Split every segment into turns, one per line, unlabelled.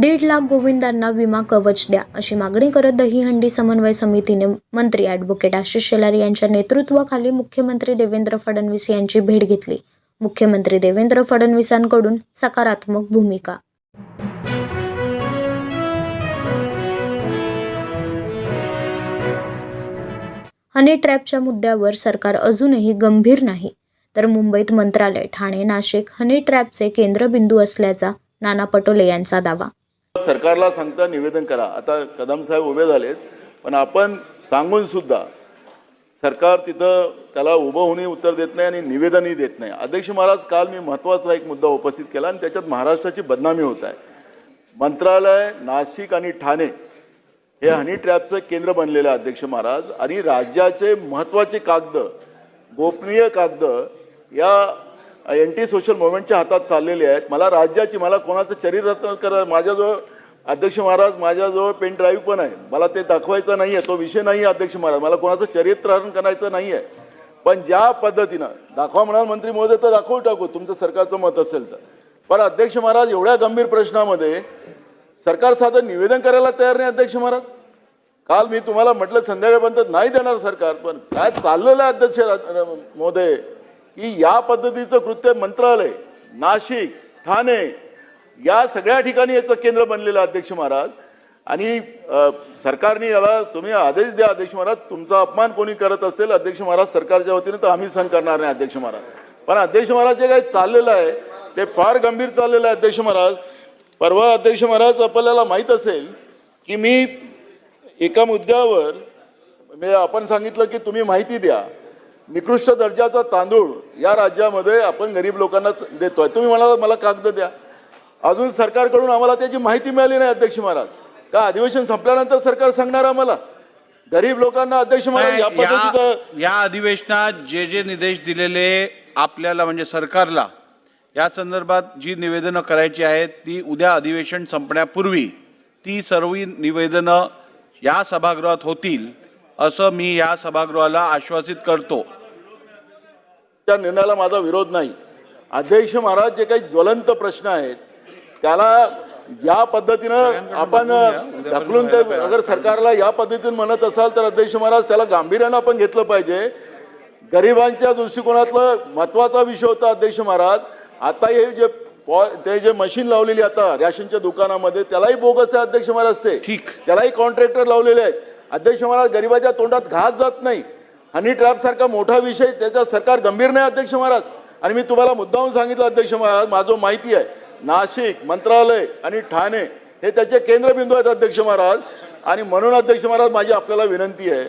दीड लाख गोविंदांना विमा कवच द्या अशी मागणी करत दहीहंडी समन्वय समितीने मंत्री ॲडव्होकेट आशिष शेलार यांच्या नेतृत्वाखाली मुख्यमंत्री देवेंद्र फडणवीस यांची भेट घेतली. मुख्यमंत्री देवेंद्र फडणवीसांकडून सकारात्मक भूमिका. हनी ट्रॅपच्या मुद्द्यावर सरकार अजूनही गंभीर नाही तर मुंबईत मंत्रालय ठाणे नाशिक हनी ट्रॅपचे केंद्रबिंदू असल्याचा नाना पटोले यांचा दावा.
सरकारला सांगता निवेदन करा. आता कदम साहेब उभे झालेत पण आपण सांगून सुद्धा सरकार तिथं त्याला उभं होऊनही उत्तर देत नाही आणि निवेदनही देत नाही. अध्यक्ष महाराज काल मी महत्त्वाचा एक मुद्दा उपस्थित केला आणि त्याच्यात महाराष्ट्राची बदनामी होत आहे. मंत्रालय नाशिक आणि ठाणे हे हनी ट्रॅपचं केंद्र बनलेलं आहे अध्यक्ष महाराज आणि राज्याचे महत्त्वाचे कागद गोपनीय कागद या एन टी सोशल मुवमेंटच्या हातात चाललेले आहेत. मला राज्याची मला कोणाचं चरित्र करा माझ्याजवळ अध्यक्ष महाराज माझ्याजवळ पेन ड्राईव्ह पण आहे. मला ते दाखवायचं नाही आहे तो विषय नाही आहे अध्यक्ष महाराज. मला कोणाचं चरित्रहरण करायचं नाही आहे पण ज्या पद्धतीनं दाखवा म्हणाल मंत्री महोदय तर दाखवू टाकू. तुमचं सरकारचं मत असेल तर. पण अध्यक्ष महाराज एवढ्या गंभीर प्रश्नामध्ये सरकार साधं निवेदन करायला तयार नाही अध्यक्ष महाराज? काल मी तुम्हाला म्हटलं संध्याकाळपर्यंत नाही देणार सरकार पण काय चाललेलं आहे अध्यक्ष महोदय? की या पद्धतीचं कृत्य मंत्रालय नाशिक ठाणे या सगळ्या ठिकाणी याचं केंद्र बनलेलं अध्यक्ष महाराज. आणि सरकारने याला तुम्ही आदेश द्या अध्यक्ष महाराज. तुमचा अपमान कोणी करत असेल अध्यक्ष महाराज सरकारच्या वतीने तर आम्ही सहन करणार नाही अध्यक्ष महाराज. पण अध्यक्ष महाराज जे काही चाललेलं आहे ते फार गंभीर चाललेलं आहे अध्यक्ष महाराज. परवा अध्यक्ष महाराज आपल्याला माहीत असेल की मी एका मुद्द्यावर म्हणजे आपण सांगितलं की तुम्ही माहिती द्या. निकृष्ट दर्जाचा तांदूळ या राज्यामध्ये आपण गरीब लोकांना देतोय. तुम्ही म्हणाला मला कागद द्या. अजून सरकारकडून आम्हाला त्याची माहिती मिळाली नाही अध्यक्ष महाराज. का अधिवेशन संपल्यानंतर सरकार सांगणार आम्हाला? गरीब लोकांना अध्यक्ष महाराज या पद्धतीचं
या अधिवेशनात जे जे निर्देश दिलेले आपल्याला म्हणजे सरकारला या संदर्भात जी निवेदनं करायची आहेत ती उद्या अधिवेशन संपण्यापूर्वी ती सर्व निवेदनं या सभागृहात होतील असं मी या सभागृहाला आश्वासित करतो.
त्या निर्णयाला माझा विरोध नाही. अध्यक्ष महाराज जे काही ज्वलंत प्रश्न आहेत त्याला या पद्धतीनं आपण ढकलून ते अगर सरकारला या पद्धतीने म्हणत असाल तर अध्यक्ष महाराज त्याला गांभीर्यानं आपण घेतलं पाहिजे. गरिबांच्या दृष्टिकोनातलं महत्त्वाचा विषय होता अध्यक्ष महाराज. आता हे जे पॉ- ते जे मशीन लावलेली आता रॅशनच्या दुकानामध्ये त्यालाही बोगस आहे अध्यक्ष महाराज ते. त्यालाही कॉन्ट्रॅक्टर लावलेले आहेत. अध्यक्ष महाराज गरिबाच्या तोंडात घात जात नाही. हनी ट्रॅप सारखा मोठा विषय त्याचा सरकार गंभीर नाही अध्यक्ष महाराज. आणि मी तुम्हाला मुद्दाहून सांगितलं अध्यक्ष महाराज माझं माहिती आहे. नाशिक मंत्रालय आणि ठाणे हे त्याचे केंद्रबिंदू आहेत अध्यक्ष महाराज. आणि म्हणून अध्यक्ष महाराज माझी आपल्याला विनंती आहे.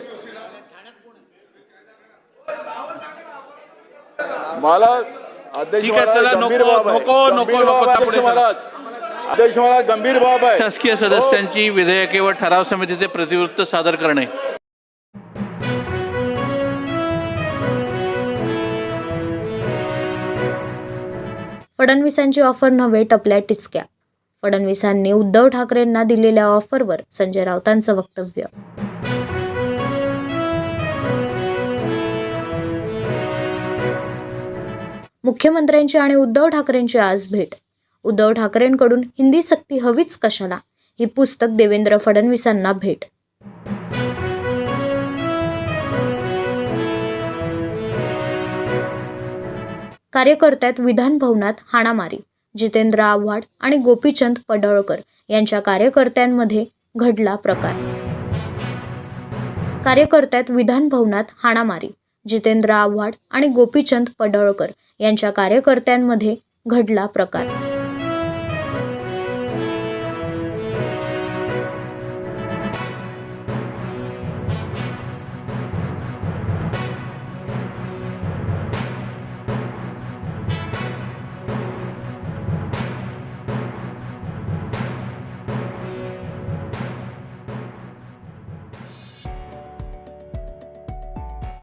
मला अध्यक्ष महाराज गंभीर बाब आहे. गंभीर बाब अध्यक्ष. महाराज. अध्यक्ष महाराज गंभीर बाब आहे.
शासकीय सदस्यांची विधेयके व ठराव समितीचे प्रतिवृत्त सादर करणे.
फडणवीसांची ऑफर नव्हे टपल्या टिचक्या. फडणवीसांनी उद्धव ठाकरेंना दिलेल्या ऑफरवर संजय राऊतांचं वक्तव्य. मुख्यमंत्र्यांची आणि उद्धव ठाकरेंची आज भेट. उद्धव ठाकरेंकडून हिंदी सक्ती हवीच कशाला? ही पुस्तक देवेंद्र फडणवीसांना भेट. कार्यकर्त्यात विधान भवनात हाणामारी जितेंद्र आव्हाड आणि गोपीचंद पडळकर यांच्या कार्यकर्त्यांमध्ये घडला प्रकार. कार्यकर्त्यात विधान भवनात हाणामारी जितेंद्र आव्हाड आणि गोपीचंद पडळकर यांच्या कार्यकर्त्यांमध्ये घडला प्रकार.